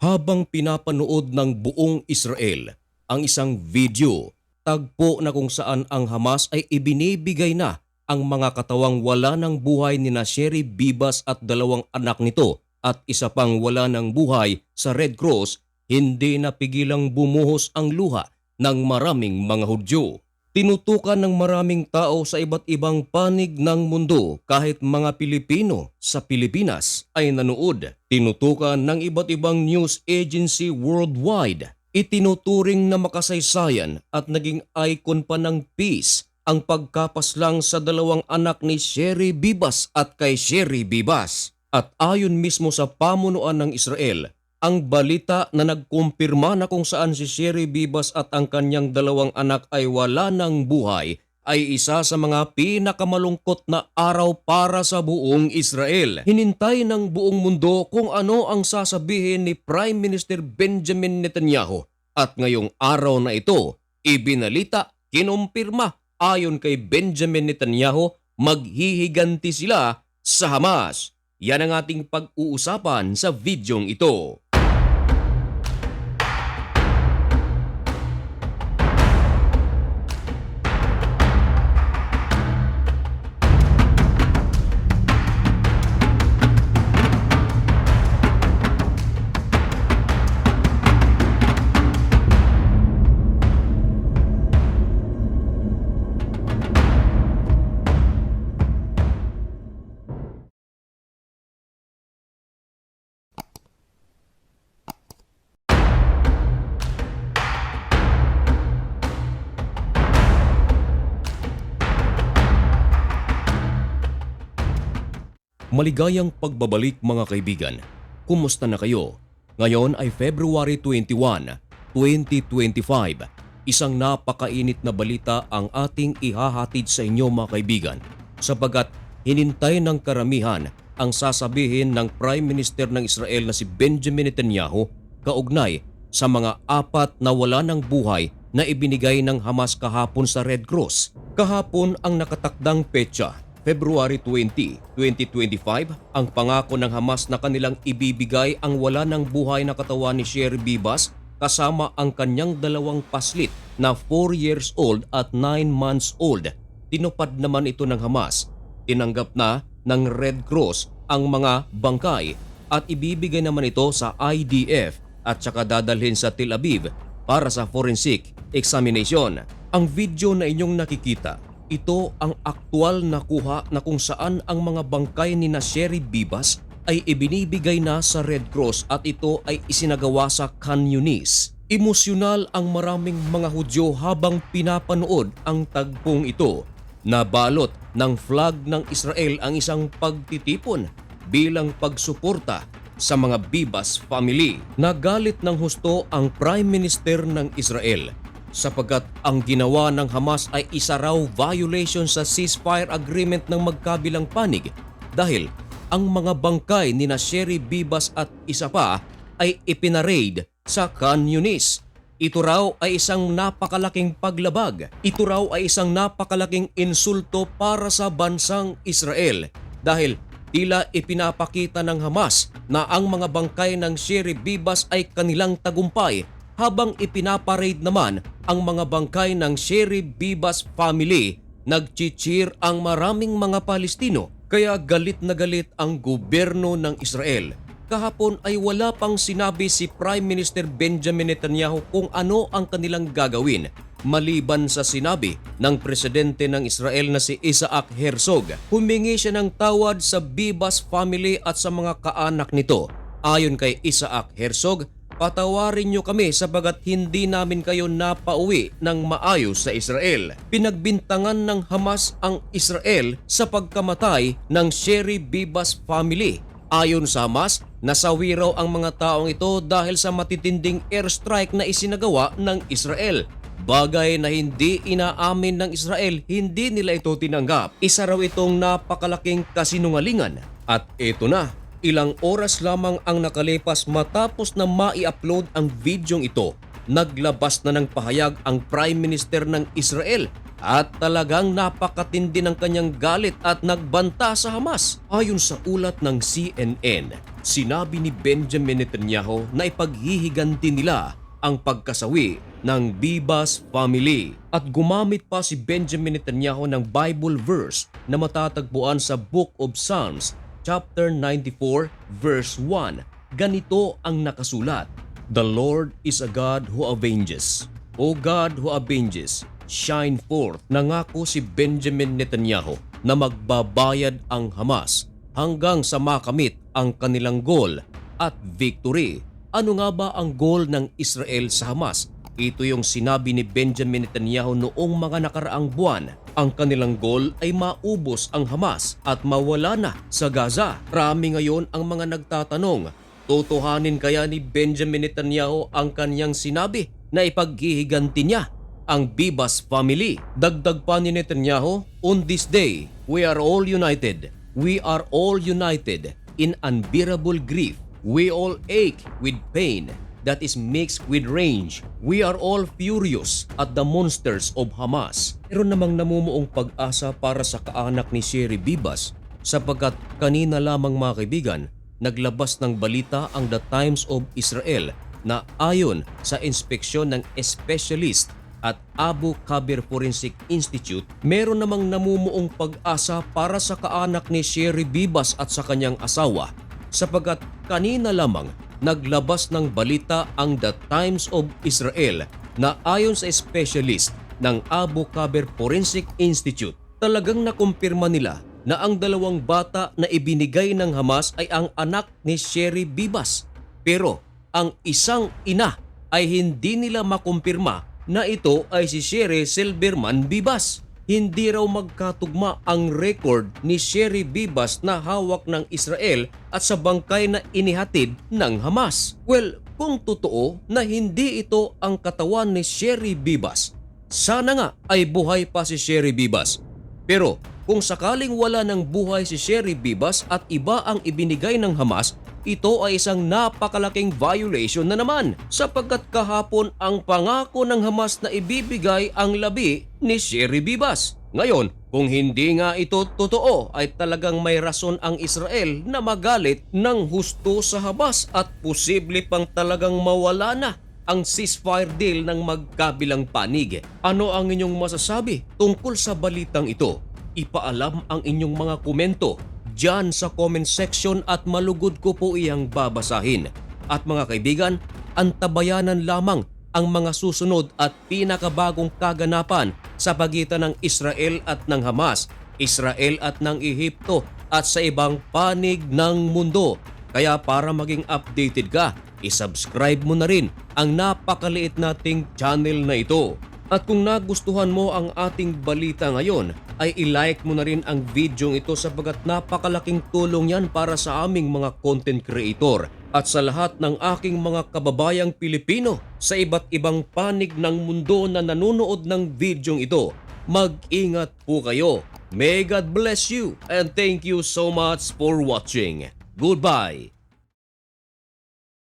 habang pinapanood ng buong Israel ang isang video tagpo na kung saan ang Hamas ay ibinibigay na ang mga katawang wala ng buhay ni na Sherry Bibas at dalawang anak nito at isa pang wala ng buhay sa Red Cross, hindi napigilang bumuhos ang luha ng maraming mga Hudyo. Tinutukan ng maraming tao sa iba't ibang panig ng mundo kahit mga Pilipino sa Pilipinas ay nanood. Tinutukan ng iba't ibang news agency worldwide. Itinuturing na makasaysayan at naging icon pa ng peace ang pagkapaslang sa dalawang anak ni Sherry Bibas at kay Sherry Bibas. At ayon mismo sa pamunuan ng Israel, ang balita na nagkumpirma na kung saan si Sherry Bibas at ang kanyang dalawang anak ay wala ng buhay ay isa sa mga pinakamalungkot na araw para sa buong Israel. Hinintay ng buong mundo kung ano ang sasabihin ni Prime Minister Benjamin Netanyahu at ngayong araw na ito, ibinalita, kinumpirma ayon kay Benjamin Netanyahu maghihiganti sila sa Hamas. Yan ang ating pag-uusapan sa videong ito. Maligayang pagbabalik mga kaibigan. Kumusta na kayo? Ngayon ay February 21, 2025. Isang napakainit na balita ang ating ihahatid sa inyo mga kaibigan sapagat hinintay ng karamihan ang sasabihin ng Prime Minister ng Israel na si Benjamin Netanyahu kaugnay sa mga apat na wala ng buhay na ibinigay ng Hamas kahapon sa Red Cross. Kahapon ang nakatakdang petsa February 20, 2025, ang pangako ng Hamas na kanilang ibibigay ang wala ng buhay na katawan ni Sherry Bibas kasama ang kanyang dalawang paslit na 4 years old at 9 months old. Tinupad naman ito ng Hamas. Tinanggap na ng Red Cross ang mga bangkay at ibibigay naman ito sa IDF at saka dadalhin sa Tel Aviv para sa forensic examination. Ang video na inyong nakikita ito ang aktwal na kuha na kung saan ang mga bangkay ni na Bibas ay ibinibigay na sa Red Cross at ito ay isinagawa sa Khan Yunis. Emosyonal ang maraming mga Hudyo habang pinapanood ang tagpong ito. Nabalot ng flag ng Israel ang isang pagtitipon bilang pagsuporta sa mga Bibas family. Nagalit ng husto ang Prime Minister ng Israel sapagkat ang ginawa ng Hamas ay isa raw violation sa ceasefire agreement ng magkabilang panig dahil ang mga bangkay ni na Bibas at isa pa ay ipinaraid sa Khan Yunis. Ito raw ay isang napakalaking paglabag. Ito raw ay isang napakalaking insulto para sa bansang Israel dahil tila ipinapakita ng Hamas na ang mga bangkay ng Sherry Bibas ay kanilang tagumpay habang ipinaparade naman ang mga bangkay ng Sherry Bibas family. Nagchichir ang maraming mga Palestino kaya galit na galit ang gobyerno ng Israel. Kahapon ay wala pang sinabi si Prime Minister Benjamin Netanyahu kung ano ang kanilang gagawin maliban sa sinabi ng presidente ng Israel na si Isaac Herzog. Humingi siya ng tawad sa Bibas family at sa mga kaanak nito. Ayon kay Isaac Herzog, Patawarin niyo kami sabagat hindi namin kayo napauwi ng maayos sa Israel. Pinagbintangan ng Hamas ang Israel sa pagkamatay ng Sherry Bibas family. Ayon sa Hamas, nasawi raw ang mga taong ito dahil sa matitinding airstrike na isinagawa ng Israel. Bagay na hindi inaamin ng Israel, hindi nila ito tinanggap. Isa raw itong napakalaking kasinungalingan. At ito na, Ilang oras lamang ang nakalipas matapos na mai-upload ang videong ito, naglabas na ng pahayag ang Prime Minister ng Israel at talagang napakatindi ng kanyang galit at nagbanta sa Hamas. Ayon sa ulat ng CNN, sinabi ni Benjamin Netanyahu na ipaghihiganti nila ang pagkasawi ng Bibas family. At gumamit pa si Benjamin Netanyahu ng Bible verse na matatagpuan sa Book of Psalms chapter 94 verse 1. Ganito ang nakasulat. The Lord is a God who avenges. O God who avenges, shine forth. Nangako si Benjamin Netanyahu na magbabayad ang Hamas hanggang sa makamit ang kanilang goal at victory. Ano nga ba ang goal ng Israel sa Hamas? Ito yung sinabi ni Benjamin Netanyahu noong mga nakaraang buwan. Ang kanilang goal ay maubos ang Hamas at mawala na sa Gaza. Rami ngayon ang mga nagtatanong, Tutuhanin kaya ni Benjamin Netanyahu ang kanyang sinabi na ipaghihiganti niya ang Bibas family. Dagdag pa ni Netanyahu, On this day, we are all united. We are all united in unbearable grief. We all ache with pain that is mixed with rage. We are all furious at the monsters of Hamas. Meron namang namumuong pag-asa para sa kaanak ni Sherry Bibas sapagkat kanina lamang mga kaibigan, naglabas ng balita ang The Times of Israel na ayon sa inspeksyon ng specialist at Abu Kabir Forensic Institute, meron namang namumuong pag-asa para sa kaanak ni Sherry Bibas at sa kanyang asawa sapagkat kanina lamang naglabas ng balita ang The Times of Israel na ayon sa specialist ng Abu Kabir Forensic Institute, talagang nakumpirma nila na ang dalawang bata na ibinigay ng Hamas ay ang anak ni Sherry Bibas. Pero ang isang ina ay hindi nila makumpirma na ito ay si Sherry Silverman Bibas. Hindi raw magkatugma ang record ni Sherry Bibas na hawak ng Israel at sa bangkay na inihatid ng Hamas. Well, kung totoo na hindi ito ang katawan ni Sherry Bibas, sana nga ay buhay pa si Sherry Bibas. Pero kung sakaling wala ng buhay si Sherry Bibas at iba ang ibinigay ng Hamas, ito ay isang napakalaking violation na naman sapagkat kahapon ang pangako ng Hamas na ibibigay ang labi ni Sherry Bibas. Ngayon, kung hindi nga ito totoo ay talagang may rason ang Israel na magalit ng husto sa Hamas at posible pang talagang mawala na ang ceasefire deal ng magkabilang panig. Ano ang inyong masasabi tungkol sa balitang ito? Ipaalam ang inyong mga komento dyan sa comment section at malugod ko po iyang babasahin. At mga kaibigan, antabayanan lamang ang mga susunod at pinakabagong kaganapan sa pagitan ng Israel at ng Hamas, Israel at ng Ehipto at sa ibang panig ng mundo. Kaya para maging updated ka, isubscribe mo na rin ang napakaliit nating channel na ito. At kung nagustuhan mo ang ating balita ngayon, ay ilike mo na rin ang video ito sapagat napakalaking tulong yan para sa aming mga content creator at sa lahat ng aking mga kababayang Pilipino sa iba't ibang panig ng mundo na nanonood ng video ito. Mag-ingat po kayo. May God bless you and thank you so much for watching. Goodbye.